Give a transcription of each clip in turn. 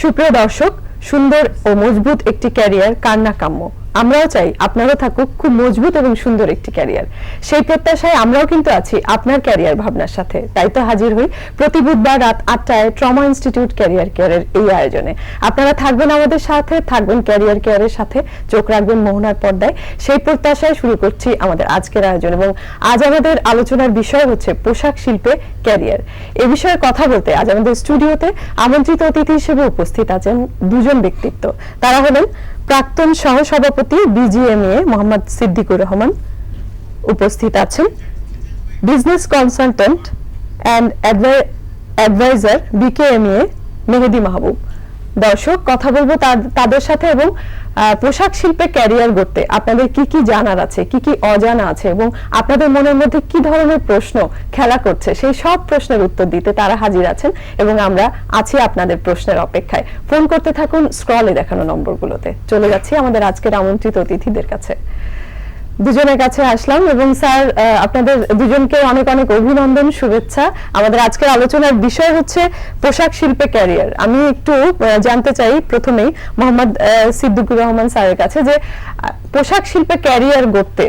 সুপ্রিয় দর্শক সুন্দর ও মজবুত একটি ক্যারিয়ার কার না কাম্য? আমরাও চাই আপনারও থাকুক খুব মজবুত এবং সুন্দর একটি ক্যারিয়ার। সেই প্রত্যাশায় আমরাও কিন্তু আছি আপনার ক্যারিয়ার ভাবনার সাথে। তাই তো হাজির হই প্রতি বুধবার রাত আটটায় ট্রমা ইনস্টিটিউট ক্যারিয়ার কেয়ারের এই আয়োজনে। আপনারা থাকবেন আমাদের সাথে, থাকবেন ক্যারিয়ার কেয়ারের সাথে। চোখ রাখবেন মোহনার পর্দায়। সেই প্রত্যাশায় শুরু করছি আমাদের আজকের আয়োজন এবং আজ আমাদের আলোচনার বিষয় হচ্ছে পোশাক শিল্পে ক্যারিয়ার। এ বিষয়ে কথা বলতে আজ আমাদের স্টুডিওতে আমন্ত্রিত অতিথি হিসেবে উপস্থিত আছেন দুজন ব্যক্তিত্ব। তারা হলেন প্রাক্তন সহসভাপতি বিজিএমএ মোহাম্মদ সিদ্দিকুর রহমান উপস্থিত আছেন। Business consultant and adviser BKMEA Mehedi Mahbub. দর্শক, কথা বলব তাদের সাথে এবং পোশাক শিল্পে ক্যারিয়ার গড়তে। আপনাদের কি কি জানার আছে? কি কি অজানা আছে? এবং আপনাদের মনের মধ্যে কি ধরনের প্রশ্ন খেলা করছে? সেই সব প্রশ্নের উত্তর দিতে তারা হাজির আছেন এবং আমরা আছি আপনাদের প্রশ্নের অপেক্ষায়। ফোন করতে থাকুন স্ক্রলে দেখানো নম্বরগুলোতে। চলে যাচ্ছি আমাদের আজকের আমন্ত্রিত অতিথিদের কাছে। দুজনের কাছে আসলাম এবং স্যার আপনাদের দুজনকে অনেক অনেক অভিনন্দন, শুভেচ্ছা। আমাদের আজকের আলোচনার বিষয় হচ্ছে পোশাক শিল্পে ক্যারিয়ার আমি একটু জানতে চাই প্রথমেই মোহাম্মদ সিদ্দিকুর রহমান স্যারের কাছে যে পোশাক শিল্পে ক্যারিয়ার গড়তে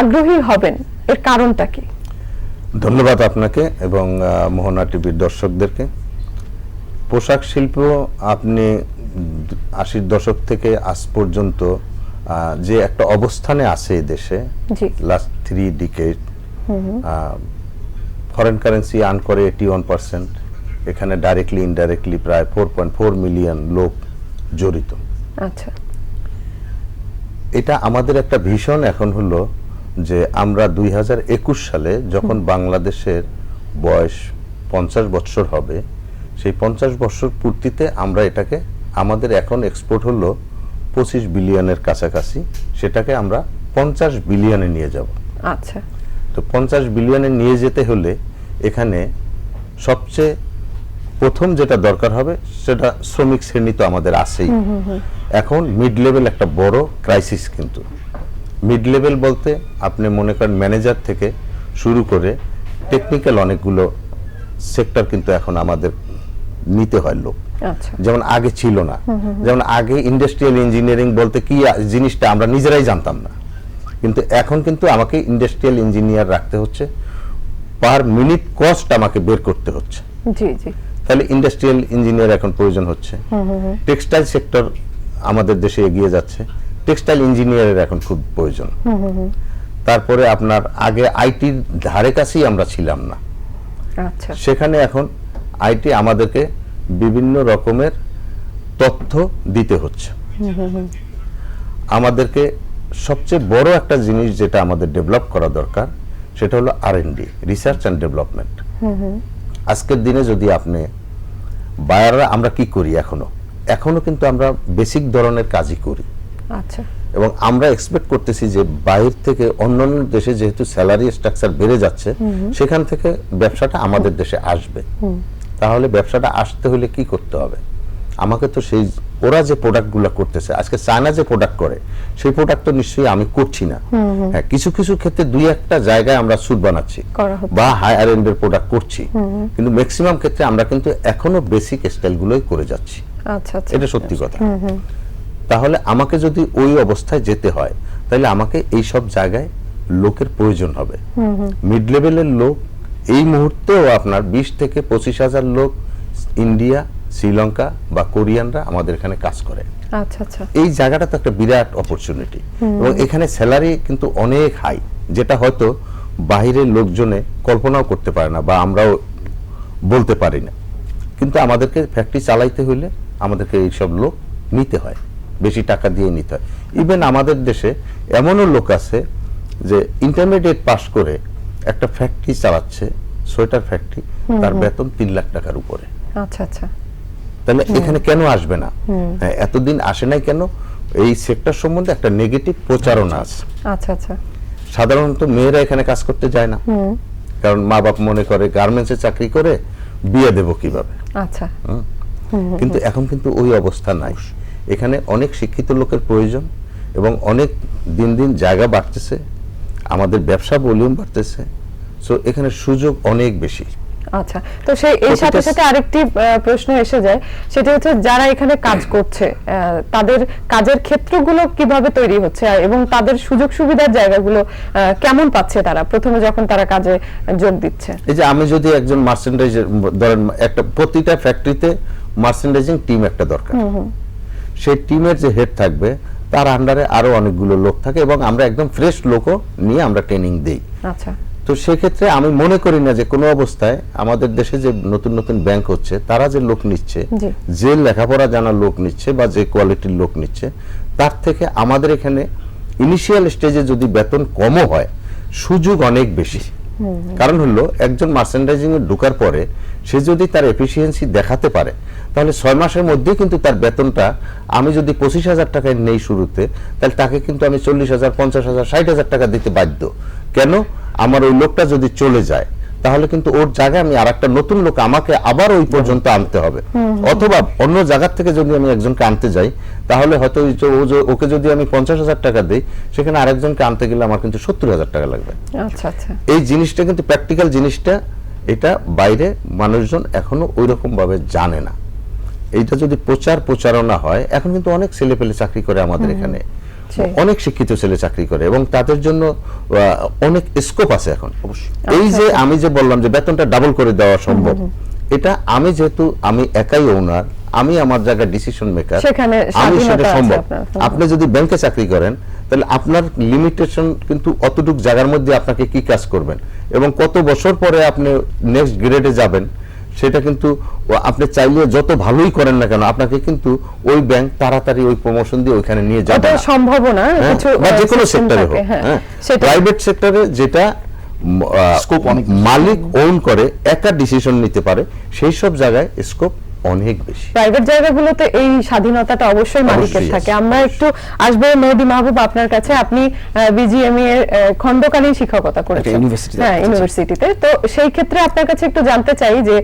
আগ্রহী হবেন, এর কারণটা কি? ধন্যবাদ আপনাকে এবং মোহনা টিভির দর্শকদেরকে। পোশাক শিল্প আপনি আশির দশক থেকে আজ পর্যন্ত যে একটা অবস্থানে আছে এই দেশে last three decade foreign currency earn করে এইটি ওয়ান পার্সেন্ট এখানে ডাইরেক্টলি ইনডাইরেক্টলি প্রায় ফোর পয়েন্ট ফোর মিলিয়ন লোক জড়িত। আচ্ছা। এটা আমাদের একটা ভীষণ এখন হলো যে আমরা দুই হাজার একুশ সালে যখন বাংলাদেশের বয়স পঞ্চাশ বছর হবে সেই পঞ্চাশ বছর পূর্তিতে আমরা এটাকে আমাদের এখন এক্সপোর্ট হলো পঁচিশ বিলিয়নের কাছাকাছি সেটাকে আমরা পঞ্চাশ বিলিয়নে নিয়ে যাব। আচ্ছা। তো পঞ্চাশ বিলিয়নে নিয়ে যেতে হলে এখানে সবচেয়ে প্রথম যেটা দরকার হবে সেটা শ্রমিক শ্রেণি তো আমাদের আছেই। এখন মিড লেভেল একটা বড় ক্রাইসিস কিন্তু। মিড লেভেল বলতে আপনি মনে করেন ম্যানেজার থেকে শুরু করে টেকনিক্যাল অনেকগুলো সেক্টর কিন্তু এখন আমাদের নিতে হয় লোক। যেমন আগে ছিল না। যেমন আগে ইন্ডাস্ট্রিয়াল ইঞ্জিনিয়ারিং বলতে কি জিনিসটা আমরা নিজেরাই জানতাম না। কিন্তু এখন কিন্তু আমাকে ইন্ডাস্ট্রিয়াল ইঞ্জিনিয়ার রাখতে হচ্ছে। পার মিনিট কস্ট আমাকে বের করতে হচ্ছে। জি জি। তাহলে ইন্ডাস্ট্রিয়াল ইঞ্জিনিয়ার এখন প্রয়োজন হচ্ছে। টেক্সটাইল সেক্টর আমাদের দেশে এগিয়ে যাচ্ছে। টেক্সটাইল ইঞ্জিনিয়ারের এখন খুব প্রয়োজন। তারপরে আপনার আগে আইটির ধারে কাছেই আমরা ছিলাম না। আচ্ছা। সেখানে এখন আইটি আমাদেরকে বিভিন্ন রকমের তথ্য দিতে হচ্ছে। আমাদেরকে সবচেয়ে বড় একটা জিনিস যেটা আমাদের ডেভেলপ করা দরকার সেটা হলো আর রিসার্চ অ্যান্ড ডেভেলপমেন্ট আজকের দিনে যদি আপনি বায়াররা আমরা কি করি এখনও? এখনও কিন্তু আমরা বেসিক ধরনের কাজই করি। আচ্ছা। এবং আমরা এক্সপেক্ট করতেছি যে বাইরে থেকে অন্যান্য দেশে যেহেতু স্যালারি স্ট্রাকচার বেড়ে যাচ্ছে সেখান থেকে ব্যবসাটা আমাদের দেশে আসবে। তাহলে ব্যবসাটা আসতে হলে কি করতে হবে? আমাকে তো সেই ওরা যে প্রোডাক্টগুলো করতেছে আজকে চায়না যে প্রোডাক্ট করে সেই প্রোডাক্ট তো নিশ্চয়ই আমি করছি না। হ্যাঁ কিছু কিছু ক্ষেত্রে দুই একটা জায়গায় আমরা সুট বানাচ্ছি বা হায়ার এন্ডের প্রোডাক্ট করছি। কিন্তু ম্যাক্সিমাম ক্ষেত্রে আমরা কিন্তু এখনও বেসিক স্টাইলগুলোই করে যাচ্ছি। আচ্ছা আচ্ছা। এটা সত্যি কথা। তাহলে আমাকে যদি ওই অবস্থায় যেতে হয় তাহলে আমাকে এই সব জায়গায় লোকের প্রয়োজন হবে। মিড লেভেলের লোক এই মুহূর্তেও আপনার বিশ থেকে পঁচিশ হাজার লোক ইন্ডিয়া শ্রীলঙ্কা বা কোরিয়ানরা আমাদের এখানে কাজ করে। আচ্ছা আচ্ছা। এই জায়গাটা তো একটা বিরাট অপরচুনিটি এবং এখানে স্যালারি কিন্তু অনেক হাই যেটা হয়তো বাইরের লোকজনে কল্পনাও করতে পারে না বা আমরাও বলতে পারি না। কিন্তু আমাদেরকে ফ্যাক্টরি চালাইতে হইলে আমাদেরকে এইসব লোক নিতে হয় বেশি টাকা দিয়ে নিতে হয়। ইভেন আমাদের দেশে এমনও লোক আছে যে ইন্টারমিডিয়েট পাস করে একটা ফ্যাক্টরি চালাচ্ছে সোয়েটার ফ্যাক্টরি তার বেতন তিন লাখ টাকার উপরে। আচ্ছা আচ্ছা। তাহলে এখানে কেন আসবে না? হ্যাঁ, এতদিন আসে নাই কেন? এই সেক্টর সম্বন্ধে একটা নেগেটিভ প্রচারণা আছে। আচ্ছা আচ্ছা। সাধারণত মেয়েরা এখানে কাজ করতে যায় না। কারণ মা বাপ মনে করে গার্মেন্টসে চাকরি করে বিয়ে দেব কীভাবে? আচ্ছা। কিন্তু এখন কিন্তু ওই অবস্থা নাই। এখানে অনেক শিক্ষিত লোকের প্রয়োজন এবং অনেক দিন দিন জায়গা বাড়তেছে আমাদের ব্যবসা ভলিউম বাড়তেছে সো এখানে সুযোগ অনেক বেশি। আচ্ছা তো সেই এই সাথে সাথে আরেকটি প্রশ্ন এসে যায় সেটা হচ্ছে যারা এখানে কাজ করছে তাদের কাজের ক্ষেত্রগুলো কীভাবে তৈরি হচ্ছে এবং তাদের সুযোগ সুবিধার জায়গাগুলো কেমন পাচ্ছে তারা? প্রথমে যখন তারা কাজে যোগ দিচ্ছে। এই যে আমি যদি একজন মার্চেন্ডাইজার ধরেন একটা প্রতিটা ফ্যাক্টরিতে মার্চেন্ডাইজিং টিম একটা দরকার। সেই টিমের যে হেড থাকবে তার আন্ডারে আরও অনেকগুলো লোক থাকে এবং আমরা একদম ফ্রেশ লোকও নিয়ে আমরা ট্রেনিং দেই। আচ্ছা। তো সেক্ষেত্রে আমি মনে করি না যে কোনো অবস্থায় আমাদের দেশে যে নতুন নতুন ব্যাংক হচ্ছে তারা যে লোক নিচ্ছে যে লেখাপড়া জানা লোক নিচ্ছে বা যে কোয়ালিটির লোক নিচ্ছে তার থেকে আমাদের এখানে ইনিশিয়াল স্টেজে যদি বেতন কমও হয় সুযোগ অনেক বেশি। কারণ হলো একজন মার্চেন্ডাইজিং এ ঢোকার পরে সে যদি তার এফিসিয়েন্সি দেখাতে পারে তাহলে ছয় মাসের মধ্যে কিন্তু তার বেতনটা আমি যদি পঁচিশ হাজার টাকায় নেই শুরুতে তাহলে তাকে কিন্তু আমি চল্লিশ হাজার পঞ্চাশ হাজার ষাট হাজার টাকা দিতে বাধ্য। কেন? আমার ওই লোকটা যদি চলে যায় তাহলে কিন্তু ওর জায়গায় আমি আর একটা নতুন লোক আমাকে আবার ওই পর্যন্ত আনতে হবে। অথবা অন্য জায়গা থেকে যদি আমি একজনকে আনতে যাই তাহলে হয়তো ওকে যদি আমি পঞ্চাশ হাজার টাকা দিই সেখানে আরেকজনকে আনতে গেলে আমার কিন্তু সত্তর হাজার টাকা লাগবে। আচ্ছা আচ্ছা। এই জিনিসটা কিন্তু প্র্যাকটিক্যাল জিনিসটা এটা বাইরে মানুষজন এখনও ওই রকম ভাবে জানে না। এইটা যদি প্রচার প্রচারণা হয় এখন কিন্তু অনেক ছেলে পেলে চাকরি করে আমাদের এখানে। অনেক শিক্ষিত ছেলে চাকরি করে এবং তাদের জন্য অনেক স্কোপ আছে এখন। এই যে আমি যে বললাম যে বেতনটা ডাবল করে দেওয়া সম্ভব এটা আমি যেহেতু আমি একাই ওনার আমি আমার জায়গায় ডিসিশন মেকার আমি সেটা সম্ভব। আপনি যদি ব্যাংকে চাকরি করেন তাহলে আপনার লিমিটেশন কিন্তু অতটুক জায়গার মধ্যে আপনাকে কি কাজ করবেন? এবং কত বছর পরে আপনি নেক্সট গ্রেডে যাবেন? সেটা কিন্তু আপনি চাইলে যত ভালোই করেন না কেন আপনাকে কিন্তু ওই ব্যাংক তাড়াতাড়ি ওই প্রমোশন দিয়ে ওইখানে নিয়ে যাবে সম্ভব না। সম্ভাবনা হ্যাঁ, কিছু বা যে কোনো সেক্টরে হোক হ্যাঁ হ্যাঁ প্রাইভেট সেক্টরে যেটা স্কোপ অনেক মালিক ওন করে একা ডিসিশন নিতে পারে সেই সব জায়গায় স্কোপ অনেক বেশি। প্রাইভেট জায়গাগুলোতে এই স্বাধীনতাটা অবশ্যই মালিকের থাকে। আমরা একটু আসব মেহেদি মাহবুব আপনার কাছে। আপনি বিজিএমই এর খণ্ডকালীন শিক্ষকতা করেছেন। হ্যাঁ। ইউনিভার্সিটিতে তো সেই ক্ষেত্রে আপনার কাছে একটু জানতে চাই যে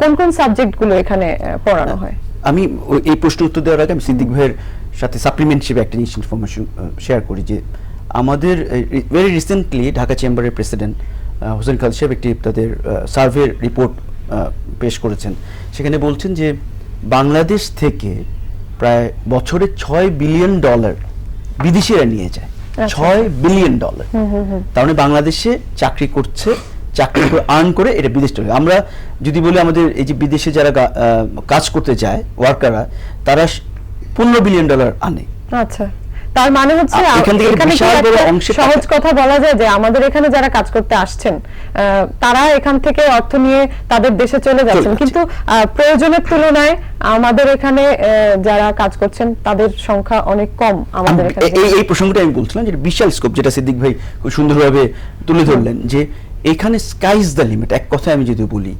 কোন কোন সাবজেক্টগুলো এখানে পড়ানো হয়? আমি এই প্রশ্ন উত্তর দেওয়ার আগে আমি সিদ্দিক ভাইয়ের সাথে সাপ্লিমেন্ট হিসেবে একটা জিনিস ইনফরমেশন শেয়ার করি যে আমাদের ভেরি রিসেন্টলি ঢাকা চেম্বারের প্রেসিডেন্ট হোসেন খাল সাহেব একটি তাদের সার্ভে রিপোর্ট পেশ করেছেন। সেখানে বলছেন যে বাংলাদেশ থেকে প্রায় বছরে ছয় বিলিয়ন ডলার বিদেশিরা নিয়ে যায়। আচ্ছা। ছয় বিলিয়ন ডলার। তার মানে বাংলাদেশে চাকরি করছে চাকরি করে আর্ন করে এটা বিদেশ চলে। আমরা যদি বলি আমাদের এই যে বিদেশে যারা কাজ করতে যায় ওয়ার্কাররা তারা পনেরো বিলিয়ন ডলার আনে। আচ্ছা। তার মানে হচ্ছে এখান সহজ কথা বলা যায় যে আমাদের এখানে যারা কাজ করতে আসছেন তারা এখান থেকে অর্থ নিয়ে তাদের দেশে চলে যাচ্ছেন। কিন্তু প্রয়োজনের তুলনায় আমাদের এখানে যারা কাজ করছেন তাদের সংখ্যা অনেক কম আমাদের এখানে। এই এই প্রসঙ্গটা আমি বলছিলাম যে বিশাল স্কোপ যেটা সিদ্দিক ভাই খুব সুন্দরভাবে তুলে ধরলেন যে এখানে স্কাইজ দ্য লিমিট এক কথায় আমি যদি বলি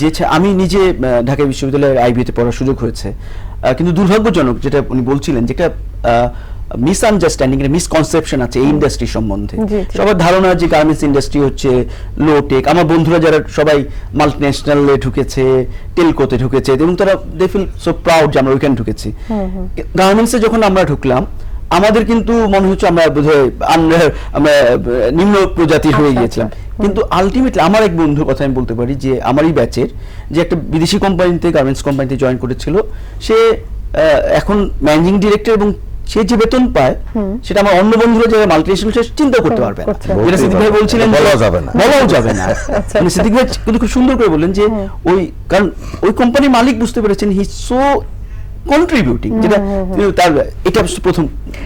যে আমি নিজে ঢাকা বিশ্ববিদ্যালয়ের আইবিতে পড়ার সুযোগ হয়েছে। কিন্তু দুর্ভাগ্যজনক যেটা উনি বলছিলেন যেটা মিস আন্ডারস্ট্যান্ডিং মিসকনসেপশন আছে এই ইন্ডাস্ট্রি সম্বন্ধে। সবার ধারণা যে গার্মেন্টস ইন্ডাস্ট্রি হচ্ছে লো টেক আমার বন্ধুরা যারা সবাই মাল্টিন্যাশনালে ঢুকেছে টেলকোতে ঢুকেছে এবং তারা দে ফিল সো প্রাউড যে আমরা ওইখানে ঢুকেছি। গার্মেন্টসে যখন আমরা ঢুকলাম আমাদের কিন্তু মনে হচ্ছে আমরা বোধহয় আমরা নিম্ন প্রজাতির হয়ে আচ্ছা, গিয়েছিলাম। আচ্ছা। কিন্তু আলটিমেটলি আমার এক বন্ধুর কথা আমি বলতে পারি যে আমারই ব্যাচের যে একটা বিদেশি কোম্পানিতে গার্মেন্টস কোম্পানিতে জয়েন করেছিল সে এখন ম্যানেজিং ডিরেক্টর এবং সে যে বেতন পায় সেটা আমার অন্য বন্ধুরা যারা মাল্টিনেশনাল সে চিন্তা করতে পারবে না। যেটা সিদ্দিক ভাই বলছিলেন বলাও যাবে না। বলাও যাবে না। আচ্ছা, মানে। সিদ্দিক ভাই কিন্তু খুব সুন্দর করে বললেন যে ওই কারণ ওই কোম্পানির মালিক বুঝতে পেরেছেন হি সো কন্ট্রিবিউটিং যেটা তার এটা প্রথম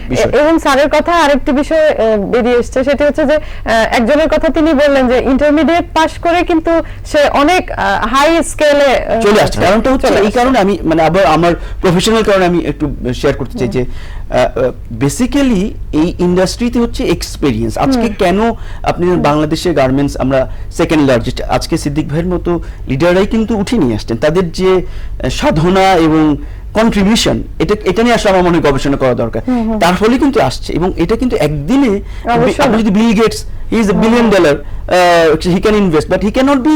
বিষয়। এবং স্যারের কথা আরেকটি বিষয় বেরিয়ে এসছে সেটা হচ্ছে যে একজনের কথা তিনি বললেন যে ইন্টারমিডিয়েট পাশ করে কিন্তু সে অনেক হাই স্কেলে চলে আসছে। কারণটা হচ্ছে এই কারণে আমি মানে আবার আমার প্রফেশনাল কারণে আমি একটু শেয়ার করতে চাই যে বেসিক্যালি এই ইন্ডাস্ট্রিতে হচ্ছে এক্সপেরিয়েন্স আজকে কেন আপনি বাংলাদেশের গার্মেন্টস আমরা সেকেন্ড লার্জেস্ট আজকে সিদ্দিক ভাইয়ের মতো লিডাররাই কিন্তু উঠে নিয়ে আসছেন। তাদের যে সাধনা এবং কন্ট্রিবিউশন এটা এটা নিয়ে আসলে আমার মনে গবেষণা করা দরকার। তার ফলে কিন্তু আসছে এবং এটা কিন্তু একদিনে আপনি যদি Bill Gates he is a billion dollar he can invest but he can not be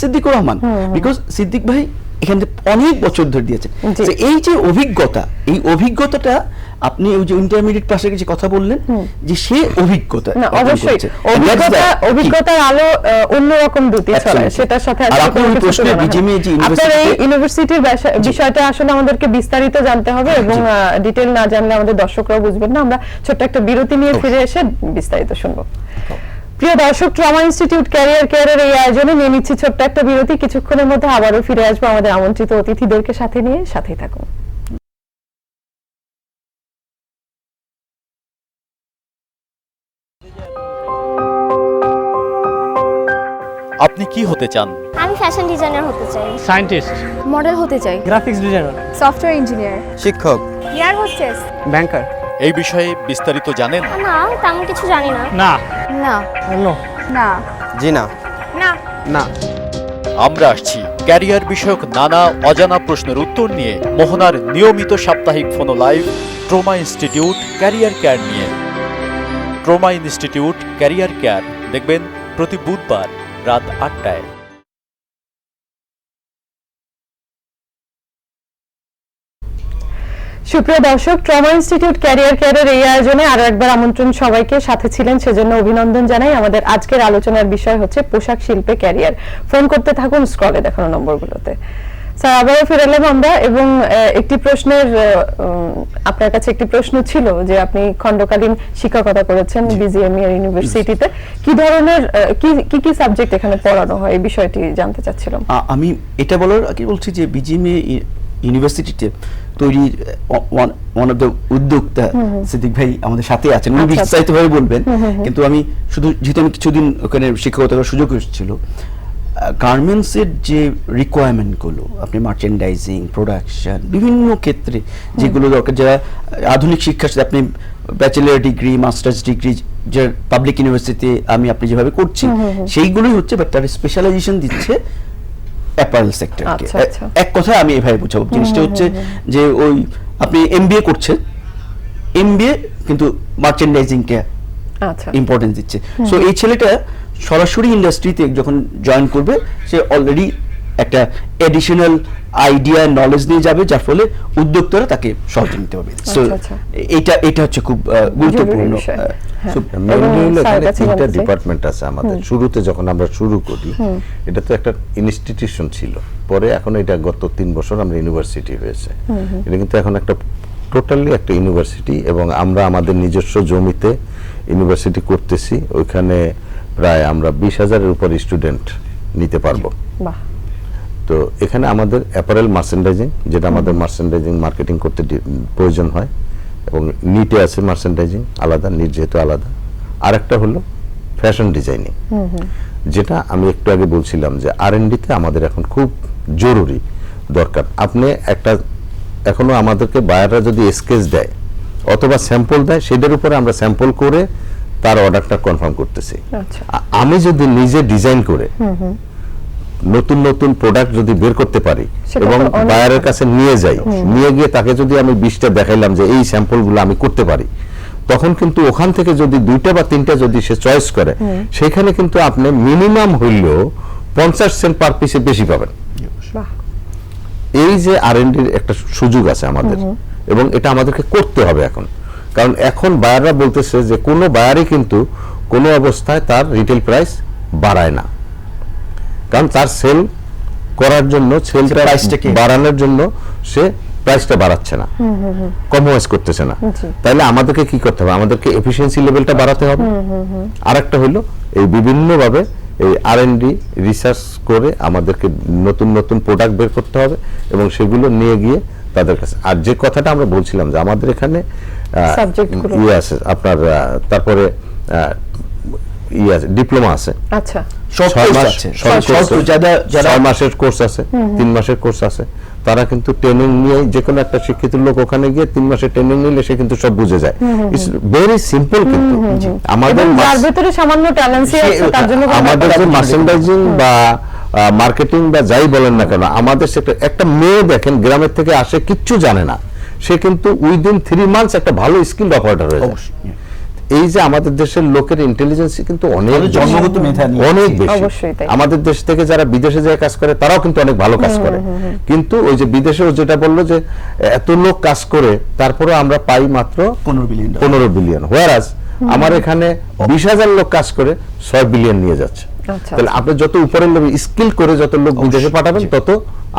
Siddiqur Rahman because Siddiq ভাই এখানে অনেক বছর ধরে দিয়েছে এই যে অভিজ্ঞতা এই অভিজ্ঞতাটা আপনি ওই যে ইন্টারমিডিয়েট পাশে যে কথা বললেন যে সে অভিজ্ঞতা না অবশ্যই। অভিজ্ঞতা অভিজ্ঞতার আলো অন্যরকম দুটি ছড়ায় সেটার সাথে আর কোনো ওই প্রশ্নে। BGME যে ইউনিভার্সিটির বিষয়টা আসলে আমাদেরকে বিস্তারিত জানতে হবে এবং ডিটেল না জানলে আমাদের দর্শকরাও বুঝবেন না। আমরা ছোট্ট একটা বিরতি নিয়ে ফিরে এসে বিস্তারিত শুনব। প্রিয় দর্শক ট্রমা ইনস্টিটিউট ক্যারিয়ার কেয়ারের এই আয়োজনে নিয়ে নিচ্ছি ছোট্ট একটা বিরতি। কিছুক্ষণের মধ্যে আবারও ফিরে আসব আমাদের আমন্ত্রিত অতিথিদেরকে সাথে নিয়ে। সাথেই থাকুন। আপনি কি হতে চান? আমি ফ্যাশন ডিজাইনার হতে চাই। সায়েন্টিস্ট মডেল হতে চাই। গ্রাফিক্স ডিজাইনার সফটওয়্যার ইঞ্জিনিয়ার শিক্ষক। এয়ার হোস্টেস ব্যাংকার এই বিষয়ে বিস্তারিত জানেন? না তেমন কিছু জানি না। না। না। নো। না। জি না না। না। আমরা আসছি ক্যারিয়ার বিষয়ক নানা অজানা প্রশ্নের উত্তর নিয়ে মোহনার নিয়মিত সাপ্তাহিক phono live trauma institute career care নিয়ে। ট্রোমা ইনস্টিটিউট ক্যারিয়ার কেয়ার দেখবেন প্রতি বুধবার। রাত আটটায়। সুপ্রিয় দর্শক, ট্রমা ইনস্টিটিউট ক্যারিয়ার কেয়ারের এই আয়োজনে আরও একবার আমন্ত্রণ সবাইকে। সাথে ছিলেন সেজন্য অভিনন্দন জানাই। আমাদের আজকের আলোচনার বিষয় হচ্ছে পোশাক শিল্পে ক্যারিয়ার। ফোন করতে থাকুন, স্ক্রলে দেখানো নম্বরগুলোতে। স্যার আবারও ফিরে আমরা এবং একটি প্রশ্নের আপনার কাছে একটি প্রশ্ন ছিল যে আপনি খণ্ডকালীন শিক্ষকতা করেছেন বিজিএমই এর ইউনিভার্সিটিতে কি ধরনের কি কি সাবজেক্ট এখানে পড়ানো হয়? এই বিষয়টি জানতে চাচ্ছিলাম। আমি এটা বলার আগে বলছি যে বিজিএমএ ইউনিভার্সিটিতে তৈরির ওয়ান অফ দ্য উদ্যোক্তা সিদ্দিক ভাই আমাদের সাথে আছেন। উনি আচ্ছা, আচ্ছা। ভাবে বলবেন। কিন্তু আমি শুধু যেহেতু আমি কিছুদিন ওখানে শিক্ষকতা করার সুযোগ এসেছিল গার্মেন্টসের যে রিকোয়ারমেন্টগুলো আপনি মার্চেন্ডাইজিং প্রোডাকশন বিভিন্ন ক্ষেত্রে যেগুলো দরকার যারা আধুনিক শিক্ষার সাথে আপনি ব্যাচেলার ডিগ্রি মাস্টার্স ডিগ্রি যে পাবলিক ইউনিভার্সিটিতে আমি আপনি যেভাবে করছি সেইগুলোই হচ্ছে বাট তার স্পেশালাইজেশন দিচ্ছে অ্যাপারেল সেক্টরকে আচ্ছা, আচ্ছা। এক কথায় আমি এভাবে বুঝাবো। জিনিসটা হচ্ছে যে ওই আপনি এমবিএ করছেন এমবিএ কিন্তু মার্চেন্ডাইজিংকে ইম্পর্টেন্স দিচ্ছে। সো এই ছেলেটা সরাসরি ইন্ডাস্ট্রিতে যখন জয়েন করবে সে অলরেডি একটা এডিশনাল আইডিয়া নলেজ নিয়ে যাবে যার ফলে উদ্যোক্তারা তাকে সহজে নিতে পারবে। সো আচ্ছা, আচ্ছা। এটা এটা হচ্ছে খুব গুরুত্বপূর্ণ হ্যাঁ। তিনটা ডিপার্টমেন্ট আছে আমাদের। শুরুতে যখন আমরা শুরু করি এটা তো একটা ইনস্টিটিউশন ছিল। পরে এখন এটা গত তিন বছর আমরা ইউনিভার্সিটি হয়েছে। এটা কিন্তু এখন একটা টোটালি একটা ইউনিভার্সিটি এবং আমরা আমাদের নিজস্ব জমিতে ইউনিভার্সিটি করতেছি ওইখানে প্রায় আমরা বিশ হাজারের উপর স্টুডেন্ট নিতে পারব। তো এখানে আমাদের অ্যাপারেল মার্চেন্ডাইজিং যেটা আমাদের মার্চেন্ডাইজিং মার্কেটিং করতে প্রয়োজন হয় এবং নিটে আছে মার্চেন্ডাইজিং আলাদা নিট যেহেতু আলাদা। আর একটা হলো ফ্যাশন ডিজাইনিং। যেটা আমি একটু আগে বলছিলাম যে আর তে আমাদের এখন খুব জরুরি দরকার। আপনি একটা এখনও আমাদেরকে বায়াররা যদি স্কেচ দেয় অথবা স্যাম্পল দেয় সেটার উপরে আমরা স্যাম্পল করে তার অর্ডারটা কনফার্ম করতেছি। আচ্ছা। আমি যদি নিজে ডিজাইন করে নতুন নতুন প্রোডাক্ট যদি বের করতে পারি এবং বায়ারের কাছে নিয়ে যাই নিয়ে গিয়ে তাকে যদি আমি বিশটা দেখাইলাম যে এই স্যাম্পলগুলো আমি করতে পারি তখন কিন্তু ওখান থেকে যদি দুইটা বা তিনটা যদি সে চয়েস করে সেখানে কিন্তু আপনি মিনিমাম হইলেও পঞ্চাশ সেন্ট পার পিসে বেশি পাবেন। এই যে আর একটা সুযোগ আছে আমাদের। এবং এটা আমাদেরকে করতে হবে এখন। কারণ এখন বায়াররা বলতেছে যে কোনো বায়ারই কিন্তু কোনো অবস্থায় তার রিটেল প্রাইস বাড়ায় না। কারণ তার সেল করার জন্য সেলটা প্রাইসটাকে- বাড়ানোর জন্য সে প্রাইসটা বাড়াচ্ছে না। কম্প্রোমাইজ করতেছে না। তাহলে আমাদেরকে কি করতে হবে? আমাদেরকে এফিসিয়েন্সি লেভেলটা বাড়াতে হবে। আর একটা হলো এই বিভিন্নভাবে এই আর এন ডি রিসার্চ করে আমাদেরকে নতুন নতুন প্রোডাক্ট বের করতে হবে এবং সেগুলো নিয়ে গিয়ে তাদের কাছে। আর যে কথাটা আমরা বলছিলাম যে আমাদের এখানে। ইয়ে আছে আপনার তারপরে ইয়ে আছে ডিপ্লোমা আছে। আচ্ছা। ছয় আছে। ছয় মাসের কোর্স আছে তিন মাসের কোর্স আছে। তারা কিন্তু ট্রেনিং নিয়ে যে কোনো একটা শিক্ষিত লোক ওখানে গিয়ে তিন মাসের ট্রেনিং নিলে সে কিন্তু সব বুঝে যায়। ইটস ভেরি সিম্পল কিন্তু। আমাদের এবং যার ভেতরে সামান্য ট্যালেন্সি আছে তার জন্য আমাদের যে মার্চেন্ডাইজিং বা মার্কেটিং বা যাই বলেন না কেন আমাদের সেটা একটা মেয়ে দেখেন গ্রামের থেকে আসে কিচ্ছু জানে না। সে কিন্তু উইদিন থ্রি মান্থস একটা ভালো স্কিল অপারেটর হয়ে যায়। এই যে আমাদের দেশের লোকের ইন্টেলিজেন্স কিন্তু অনেক জন্মগত মেধা নিয়ে। অনেক বেশি। অবশ্যই তাই। আমাদের দেশ থেকে যারা বিদেশে যায় কাজ করে তারাও কিন্তু অনেক ভালো কাজ করে। কিন্তু ওই যে বিদেশেও যেটা বলল যে এত লোক কাজ করে তারপরে আমরা পাই মাত্র পনেরো বিলিয়ন পনেরো বিলিয়ন হোয়ারাজ আমার এখানে বিশ হাজার লোক কাজ করে ছয় বিলিয়ন নিয়ে যাচ্ছে। তাহলে আপনি যত উপরের লোক স্কিল করে যত লোক বিদেশে পাঠাবেন তত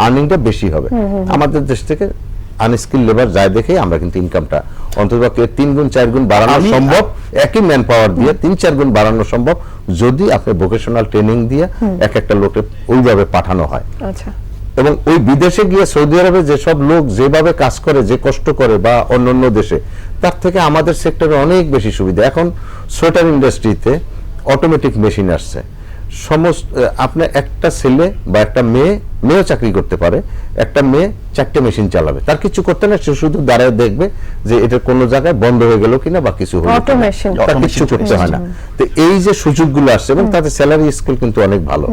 আর্নিংটা বেশি হবে। আমাদের দেশ থেকে আনস্কিল লেবার যায় দেখেই আমরা কিন্তু ইনকামটা অন্ততপক্ষে তিন গুণ চার গুণ বাড়ানো সম্ভব। একই ম্যান পাওয়ার দিয়ে তিন চার গুণ বাড়ানো সম্ভব যদি আপনি ভোকেশনাল ট্রেনিং দিয়ে এক একটা লোকে ওইভাবে পাঠানো হয়। আচ্ছা। এবং ওই বিদেশে গিয়ে সৌদি আরবে যেসব লোক যেভাবে কাজ করে যে কষ্ট করে বা অন্যান্য দেশে তার থেকে আমাদের সেক্টরে অনেক বেশি সুবিধা। এখন সোয়েটার ইন্ডাস্ট্রিতে অটোমেটিক মেশিন আসছে। সমস্ত আপনার একটা ছেলে বা একটা মেয়ে মেয়েও চাকরি করতে পারে একটা মেয়ে চারটে মেশিন চালাবে। তার কিছু করতে না সে শুধু দাঁড়ায় দেখবে যে এটা কোনো জায়গায় বন্ধ হয়ে গেল কিনা বা কিছু হলো। তার কিছু করতে হয় না। তো এই যে সুযোগগুলো আসছে এবং তাতে স্যালারি স্কেল কিন্তু অনেক ভালো।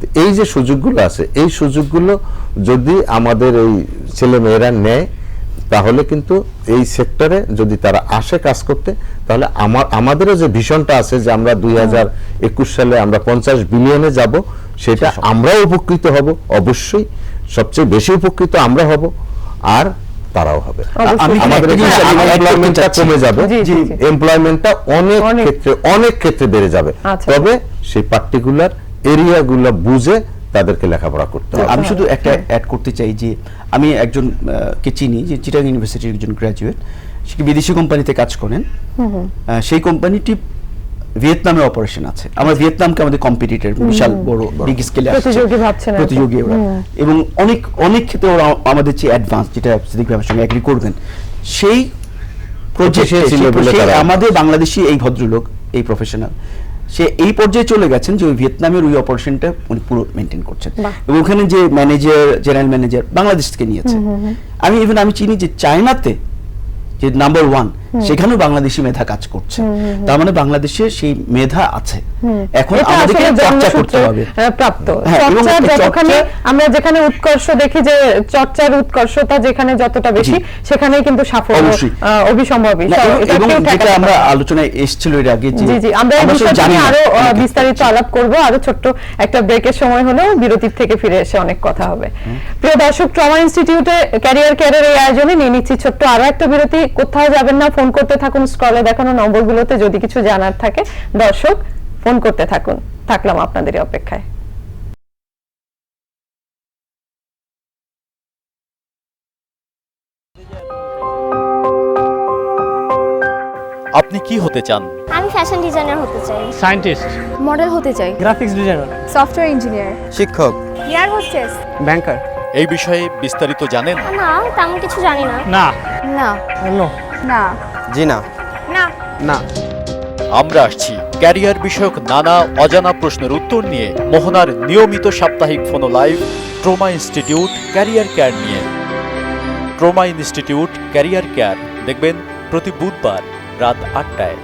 তো এই যে সুযোগগুলো আছে এই সুযোগগুলো যদি আমাদের এই ছেলে মেয়েরা নেয় তাহলে কিন্তু এই সেক্টরে যদি তারা আসে কাজ করতে তাহলে আমার আমাদেরও যে ভীষণটা আছে যে আমরা দুই হাজার একুশ সালে আমরা পঞ্চাশ বিলিয়নে যাব সেটা আমরাও উপকৃত হব অবশ্যই। সবচেয়ে বেশি উপকৃত আমরা হব আর তারাও হবে। আমাদের। কমে যাবে। এমপ্লয়মেন্টটা অনেক অনেক। ক্ষেত্রে অনেক ক্ষেত্রে বেড়ে যাবে। আচ্ছা। তবে সেই পার্টিকুলার এরিয়াগুলো বুঝে তাদেরকে লেখাপড়া করতে হবে। আমি শুধু একটা অ্যাড করতে চাই যে আমি একজন কে চিনি যে চিটাং ইউনিভার্সিটির একজন গ্র্যাজুয়েট সে কি বিদেশি কোম্পানিতে কাজ করেন? সেই কোম্পানিটি ভিয়েতনামে অপারেশন আছে। আমরা ভিয়েতনামকে আমাদের কম্পিটিটর বিশাল বড় বিগ স্কেলে প্রতিযোগী ভাবছেন প্রতিযোগী ওরা। এবং অনেক অনেক ক্ষেত্রে ওরা আমাদের চেয়ে অ্যাডভান্স যেটা সিদ্দিক ভাইয়ের সঙ্গে এগ্রি করবেন। সেই প্রজেক্টে আমাদের বাংলাদেশি এই ভদ্রলোক এই প্রফেশনাল সে এই পর্যায়ে চলে গেছেন যে ওই ভিয়েতনামের ওই অপারেশনটা উনি পুরো মেনটেন করছেন। এবং ওখানে যে ম্যানেজার জেনারেল ম্যানেজার বাংলাদেশ থেকে নিয়েছে আমি ইভেন আমি চিনি যে চায়নাতে যে নাম্বার ওয়ান সেখানেও বাংলাদেশি মেধা কাজ করছে। তার মানে বাংলাদেশে সেই মেধা আছে। এখন আমাদেরকে চর্চা করতে হবে। প্রাপ্ত। হ্যাঁ, যতখানি আমরা যেখানে উৎকর্ষ দেখি যে চর্চার উৎকর্ষতা যেখানে যতটা বেশি সেখানেই কিন্তু সাফল্য। অবিসম্ভাবী। এবং- যেটা আমরা আলোচনায় এসেছিল এর আগে জি জি আমরা এই জানি আরও বিস্তারিত আলাপ করব। আরও ছোট্ট একটা ব্রেকের সময় হলেও বিরতির থেকে ফিরে এসে অনেক কথা হবে। প্রিয় দর্শক ট্রমা ইনস্টিটিউটে ক্যারিয়ার কেয়ারের এই আয়োজনে নিয়ে নিচ্ছি ছোট্ট আরও একটা বিরতি। কোথাও যাবেন না ফোন করতে থাকুন স্ক্রলে দেখানো নম্বরগুলোতে যদি কিছু জানার থাকে দর্শক ফোন করতে থাকুন। থাকলাম আপনাদেরই অপেক্ষায়। আপনি কি হতে চান? আমি ফ্যাশন ডিজাইনার হতে চাই। সায়েন্টিস্ট মডেল হতে চাই। গ্রাফিক্স ডিজাইনার সফটওয়্যার ইঞ্জিনিয়ার শিক্ষক. এয়ার হোস্টেস ব্যাংকার এই বিষয়ে বিস্তারিত জানেন? না তেমন কিছু জানি না। না। না। না। জি না। না। না। আমরা আসছি ক্যারিয়ার বিষয়ক নানা অজানা প্রশ্নের উত্তর নিয়ে মোহনার নিয়মিত সাপ্তাহিক phono live trauma institute career care নিয়ে। ট্রোমা ইনস্টিটিউট ক্যারিয়ার কেয়ার দেখবেন প্রতি বুধবার রাত আটটায়।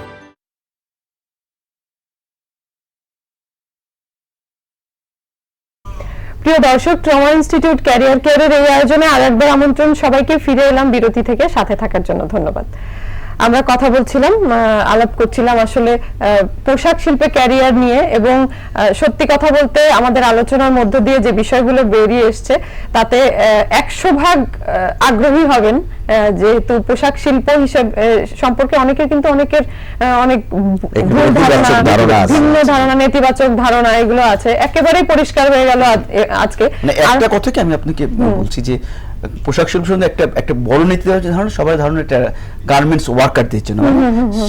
প্রিয় দর্শক ট্রমা ইনস্টিটিউট ক্যারিয়ার কেয়ারের এই আয়োজনে আর একবার আমন্ত্রণ সবাইকে। ফিরে এলাম বিরতি থেকে সাথে থাকার জন্য ধন্যবাদ। আমরা কথা বলছিলাম আলাপ করছিলাম আসলে পোশাক শিল্পে ক্যারিয়ার নিয়ে এবং সত্যি কথা বলতে আমাদের আলোচনার মধ্য দিয়ে যে বিষয়গুলো বেরিয়ে এসছে তাতে একশো ভাগ আগ্রহী হবেন যেহেতু পোশাক শিল্প হিসেব সম্পর্কে অনেকের কিন্তু অনেকের অনেক ভুল ধারণা ভিন্ন ধারণা নেতিবাচক ধারণা এগুলো আছে। একেবারেই পরিষ্কার হয়ে গেল আজকে। মানে একটা কথা কি আমি আপনাকে বলছি যে পোশাক শিল্প সম্বন্ধে একটা একটা বড় নেতিবাচক ধারণা সবাই ধারণা একটা গার্মেন্টস ওয়ার্কারদের জন্য।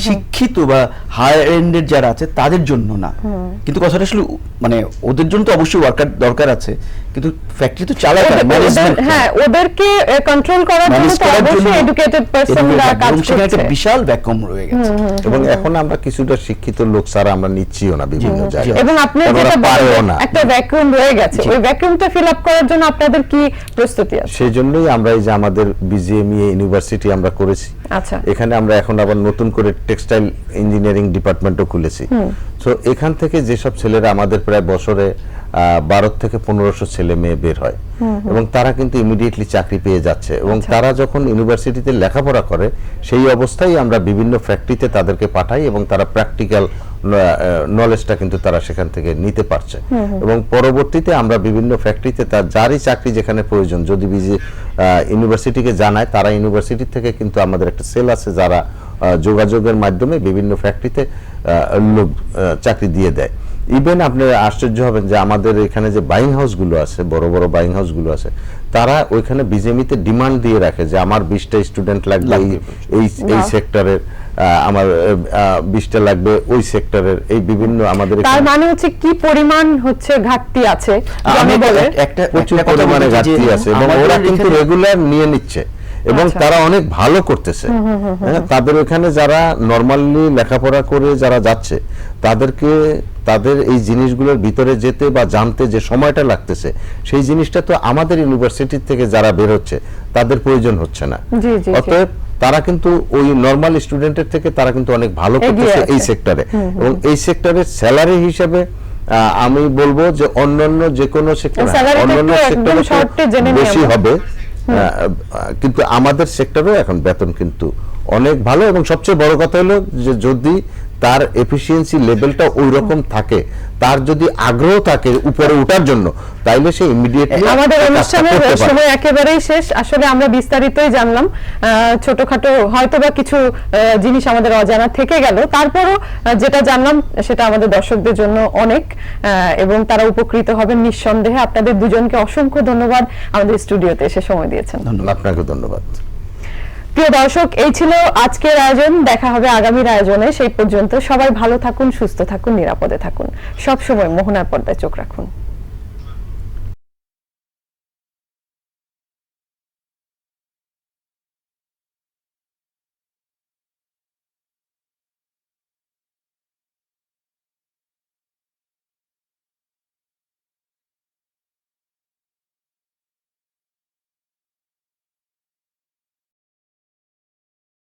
শিক্ষিত বা হায়ার এন্ডের যারা আছে তাদের জন্য না। কিন্তু কথাটা আসলে মানে ওদের জন্য তো অবশ্যই ওয়ার্কার দরকার আছে কিন্তু ফ্যাক্টরি তো চালায় তারা ম্যানেজমেন্ট হ্যাঁ ওদেরকে কন্ট্রোল করার জন্য তো অবশ্যই এডুকেটেড পারসনরা কাজ এবং সেখানে একটা বিশাল ভ্যাকুয়াম রয়ে গেছে। এবং এখন আমরা কিছুটা শিক্ষিত লোক ছাড়া আমরা নিচ্ছিও না বিভিন্ন জায়গায়। এবং আপনি যেটা ওরা পারেও একটা ভ্যাকুয়াম রয়ে গেছে। ওই ভ্যাকুয়ামটা ফিল আপ করার জন্য আপনাদের কি প্রস্তুতি আছে? জন্যই আমরা এই যে আমাদের বিজিএমইএ ইউনিভার্সিটি আমরা করেছি। আচ্ছা। এখানে আমরা এখন আবার নতুন করে টেক্সটাইল ইঞ্জিনিয়ারিং ডিপার্টমেন্টও খুলেছি। তো এখান থেকে যেসব ছেলেরা আমাদের প্রায় বছরে বারো থেকে পনেরোশো ছেলে মেয়ে বের হয়। এবং তারা কিন্তু ইমিডিয়েটলি চাকরি পেয়ে যাচ্ছে। এবং তারা যখন ইউনিভার্সিটিতে লেখাপড়া করে সেই অবস্থায় আমরা বিভিন্ন ফ্যাক্টরিতে তাদেরকে পাঠাই এবং তারা প্র্যাকটিক্যাল নলেজটা কিন্তু তারা সেখান থেকে নিতে পারছে। এবং পরবর্তীতে আমরা বিভিন্ন ফ্যাক্টরিতে তার যারই চাকরি যেখানে প্রয়োজন যদি বিজি ইউনিভার্সিটিকে জানায় তারা ইউনিভার্সিটি থেকে কিন্তু আমাদের একটা সেল আছে যারা যোগাযোগের মাধ্যমে বিভিন্ন ফ্যাক্টরিতে লোক চাকরি দিয়ে দেয়। ইভেন আপনি আশ্চর্য হবেন যে আমাদের এখানে যে বাইং হাউসগুলো আছে বড় বড় বাইং হাউসগুলো আছে তারা ওইখানে বিজেমিতে ডিমান্ড দিয়ে রাখে যে আমার বিশটা স্টুডেন্ট লাগবে এই এই। সেক্টরের আমার বিশটা লাগবে ওই সেক্টরের এই বিভিন্ন আমাদের তার মানে হচ্ছে কি পরিমাণ হচ্ছে ঘাটতি আছে আমি একটা- একটা প্রচুর পরিমাণে ঘাটতি আছে এবং ওরা কিন্তু রেগুলার নিয়ে নিচ্ছে। এবং আচ্ছা। তারা অনেক ভালো করতেছে। হ্যাঁ, তাদের ওখানে যারা নর্মালি লেখাপড়া করে যারা যাচ্ছে তাদেরকে তাদের এই জিনিসগুলোর ভিতরে যেতে বা জানতে যে সময়টা লাগতেছে সেই জিনিসটা তো আমাদের ইউনিভার্সিটি থেকে যারা বের হচ্ছে তাদের প্রয়োজন হচ্ছে না। অতএব তারা কিন্তু ওই নর্মাল স্টুডেন্টের থেকে তারা কিন্তু অনেক ভালো করতেছে এই সেক্টরে এবং এই সেক্টরের স্যালারি হিসাবে আমি বলব যে অন্যান্য যে কোনো সেক্টর অন্যান্য সেক্টরে বেশি হবে। কিন্তু আমাদের সেক্টরে এখন বেতন কিন্তু অনেক ভালো এবং সবচেয়ে বড় কথা হলো যে যদি তার এফিসিয়েন্সি লেভেলটা ওই রকম থাকে। তার যদি আগ্রহ থাকে উপরে ওঠার জন্য তাইলে সে ইমিডিয়েটলি আমাদের অনুষ্ঠানের সময় একেবারেই শেষ। আসলে আমরা বিস্তারিতই জানলাম। ছোটখাটো হয়তো বা কিছু আহ, জিনিস আমাদের অজানা থেকে গেল। তারপরও যেটা জানলাম সেটা আমাদের দর্শকদের জন্য অনেক। আহ, এবং তারা উপকৃত হবেন নিঃসন্দেহে। আপনাদের দুজনকে অসংখ্য ধন্যবাদ। আমাদের স্টুডিওতে এসে সময় দিয়েছেন। ধন্যবাদ। আপনাকে ধন্যবাদ। প্রিয় দর্শক, এই ছিল আজকের আয়োজন। দেখা হবে আগামীর আয়োজনে। সেই পর্যন্ত সবাই ভালো থাকুন, সুস্থ থাকুন, নিরাপদে থাকুন। সব সময় মোহনার পর্দায় চোখ রাখুন।